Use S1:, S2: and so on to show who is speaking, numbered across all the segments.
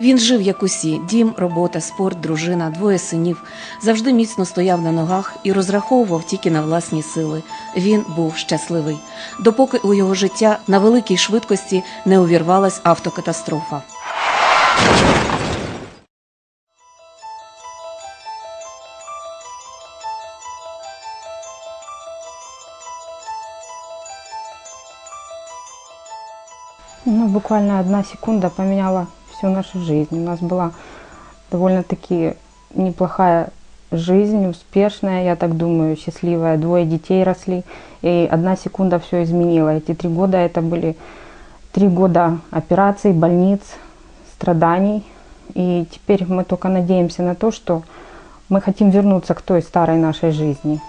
S1: Він жив як усі: дім, робота, спорт, дружина, двоє синів. Завжди міцно стояв на ногах і розраховував тільки на власні сили. Він був щасливий, допоки у його життя на великій швидкості не увірвалась автокатастрофа.
S2: Ну, буквально одна секунда поменяла всю нашу жизнь. У нас была довольно-таки неплохая жизнь, успешная, я так думаю, счастливая. Двое детей росли, и одна секунда все изменила. Эти три года это были три года операций, больниц, страданий. И теперь мы только надеемся на то, что мы хотим вернуться к той старой нашей жизни.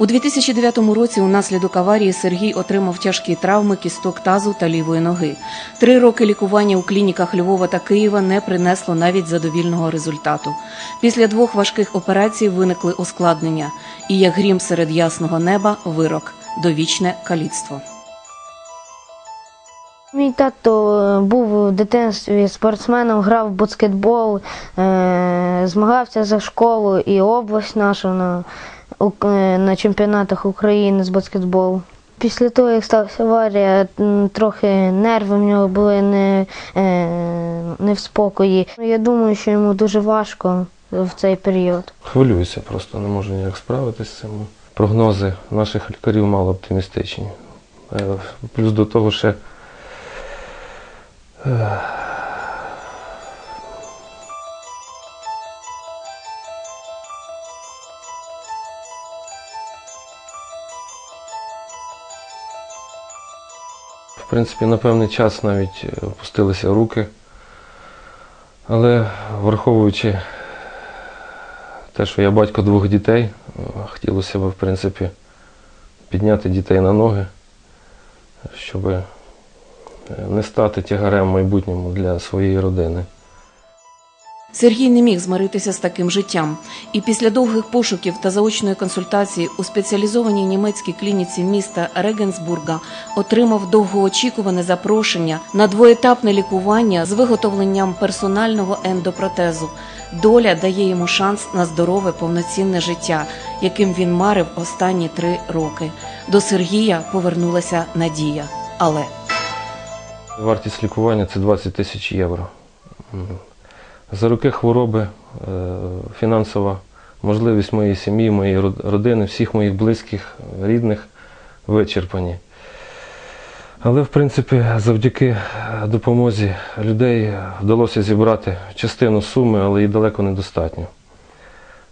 S1: У 2009 році унаслідок аварії Сергій отримав тяжкі травми кісток тазу та лівої ноги. Три роки лікування у клініках Львова та Києва не принесло навіть задовільного результату. Після двох важких операцій виникли ускладнення, і як грім серед ясного неба вирок довічне каліцтво.
S3: Мій тато е, був у дитинстві спортсменом, грав в баскетбол, е, змагався за школу і область нашу е, на чемпіонатах України з баскетболу. Після того, як сталася аварія, трохи нерви в нього були не, е, не в спокої. Я думаю, що йому дуже важко в цей період.
S4: Хвилююся, просто не можу ніяк справитися з цим. Прогнози наших лікарів мало оптимістичні. Е, Плюс до того ще. В принципі, на певний час навіть е, опустилися руки. Але враховуючи те, що я батько двох дітей, е, хотілося б, в принципі, підняти дітей на ноги, щоб е, не стати тягарем в майбутньому для своєї родини.
S1: Сергій не міг змиритися з таким життям, і після довгих пошуків та заочної консультації у спеціалізованій німецькій клініці міста Регенсбурга отримав довгоочікуване запрошення на двоетапне лікування з виготовленням персонального ендопротезу. Доля дає йому шанс на здорове повноцінне життя, яким він марив останні три роки. До Сергія повернулася надія, але
S4: Вартість лікування це 20 тисяч євро. За роки хвороби, е, фінансова можливість моєї сім'ї, моєї родини, всіх моїх близьких, рідних вичерпані. Але, в принципі, завдяки е, допомозі людей вдалося зібрати частину суми, але і далеко недостатньо.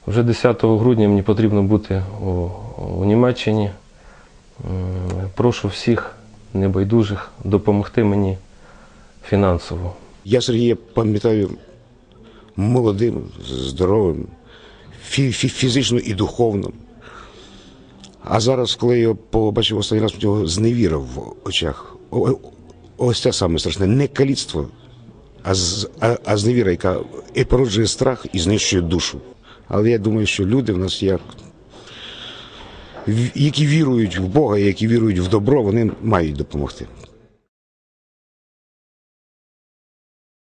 S4: Вже 10 грудня мені потрібно бути у, у Німеччині. Прошу всіх небайдужих допомогти мені фінансово.
S5: Я Сергія пам'ятаю молодим, здоровим, фі- фі- фізично і духовно. А зараз, коли я побачив останній раз, у нього зневіра в очах. Ось це саме страшне. Не каліцтво, а, а, а зневіра, яка і породжує страх і знищує душу. Але я думаю, що люди в нас як. Які вірують в Бога, які вірують в добро, вони мають допомогти.